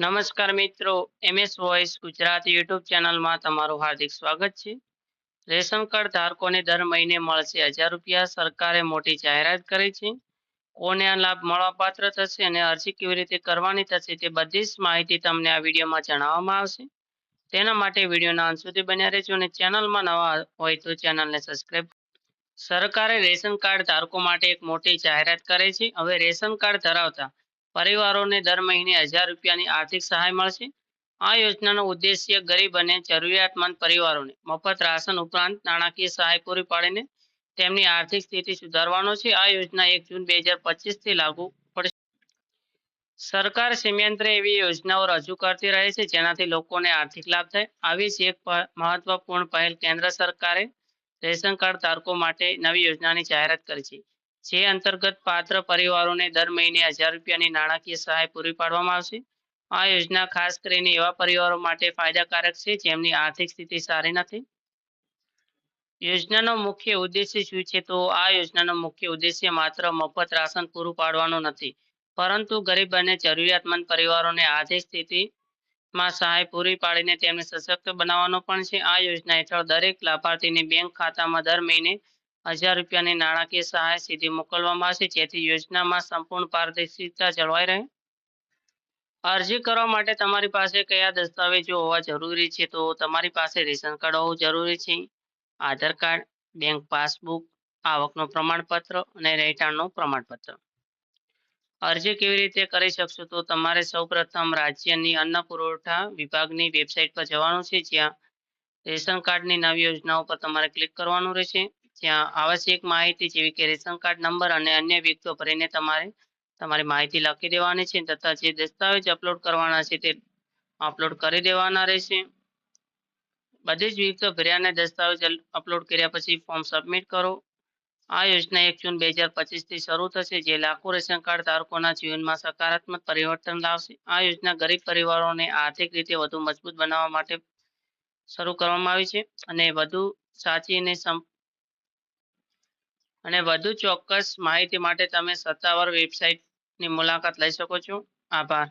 નમસ્કાર મિત્રો, MS voice Gujarat YouTube ચેનલમાં તમારું હાર્દિક સ્વાગત છે. રેશન કાર્ડ ધારકોને દર મહિને મળશે હજાર રૂપિયા, સરકારે મોટી જાહેરાત કરી છે. કોને આ લાભ મળવાપાત્ર થશે અને અરજી કેવી રીતે કરવાની થશે તે બધી જ માહિતી તમને આ વિડીયોમાં જણાવવામાં આવશે. તેના માટે વિડીયોના અંત સુધી બન્યા રહેજો અને ચેનલમાં નવા હોય તો ચેનલને સબસ્ક્રાઈબ સરકારે રેશન કાર્ડ ધારકો માટે એક મોટી જાહેરાત કરી છે. હવે રેશન કાર્ડ ધરાવતા પરિવારોને દર મહિને હજાર રૂપિયાની આર્થિક સહાય મળશે. આ યોજનાનો ઉદ્દેશ્ય ગરીબ અને જરૂરિયાતમંદ પરિવારોને મફત રાશન ઉપરાંત નાણાકીય સહાય પૂરી પાડીને તેમની આર્થિક સ્થિતિ સુધારવાનો છે. આ યોજના એક જૂન બે હજાર લાગુ પડશે. સરકાર સમયાંતરે એવી યોજનાઓ રજૂ કરતી રહે છે, જેનાથી લોકોને આર્થિક લાભ થાય. આવી જ એક મહત્વપૂર્ણ પહેલ કેન્દ્ર સરકારે રેશન કાર્ડ ધારકો માટે નવી યોજનાની જાહેરાત કરી છે. જે અંતર્ગત પાત્ર પરિવારોને દર મહિને હજાર રૂપિયાની નાણાકીય સહાય પૂરી પાડવામાં આવશે. આ યોજના ખાસ કરીને એવા પરિવારો માટે ફાયદાકારક છે જેમની આર્થિક સ્થિતિ સારી નથી. યોજનાનો મુખ્ય ઉદ્દેશ્ય શું છે? તો આ યોજનાનો મુખ્ય ઉદ્દેશ્ય માત્ર મફત રાશન પૂરું પાડવાનો નથી. પરંતુ ગરીબ અને જરૂરિયાતમંદ પરિવારોને આર્થિક સ્થિતિમાં સહાય પૂરી પાડીને તેમને સશક્ત બનાવવાનો પણ છે. આ યોજના હેઠળ દરેક લાભાર્થીને બેંક ખાતામાં દર મહિને હજાર રૂપિયાની નાણાકીય સહાય સીધી મોકલવામાં આવશે. જેથી યોજનામાં સંપૂર્ણ પારદર્શિતા જળવાઈ રહે. અરજી કરવા માટે તમારી પાસે કયા દસ્તાવેજો હોવા જરૂરી છે? તો તમારી પાસે રેશન કાર્ડ હોવું જરૂરી છે, આધાર કાર્ડ, બેંક પાસબુક, આવકનું પ્રમાણપત્ર અને રહેઠાણનું પ્રમાણપત્ર. અરજી કેવી રીતે કરી શકશો? તો તમારે સૌપ્રથમ રાજ્યની અન્ન પુરવઠા વિભાગની વેબસાઇટ પર જવાનું છે. જ્યાં રેશન કાર્ડની નવી યોજનાઓ પર તમારે ક્લિક કરવાનું રહેશે. જ્યાં આવશ્યક માહિતી જેવી કે રેશન કાર્ડ, નંબર અને અન્ય વિગતો ભરીને તમારે તમારી માહિતી લખી દેવાની છે તથા જે દસ્તાવેજ અપલોડ કરવાના છે તે અપલોડ કરી દેવાના રહેશે. બધી જ વિગતો ભર્યા અને દસ્તાવેજ અપલોડ કર્યા પછી ફોર્મ સબમિટ કરો. આ યોજના એક જૂન બે હજાર પચીસથી શરૂ થશે, જે લાખો રેશન કાર્ડ ધારકોના જીવનમાં સકારાત્મક પરિવર્તન લાવશે. આ યોજના ગરીબ પરિવારોને આર્થિક રીતે વધુ મજબૂત બનાવવા માટે શરૂ કરવામાં આવી છે અને વધુ સાચી અને અને વધુ ચોક્કસ માહિતી માટે તમે સત્તાવાર વેબસાઇટની મુલાકાત લઈ શકો છો. આભાર.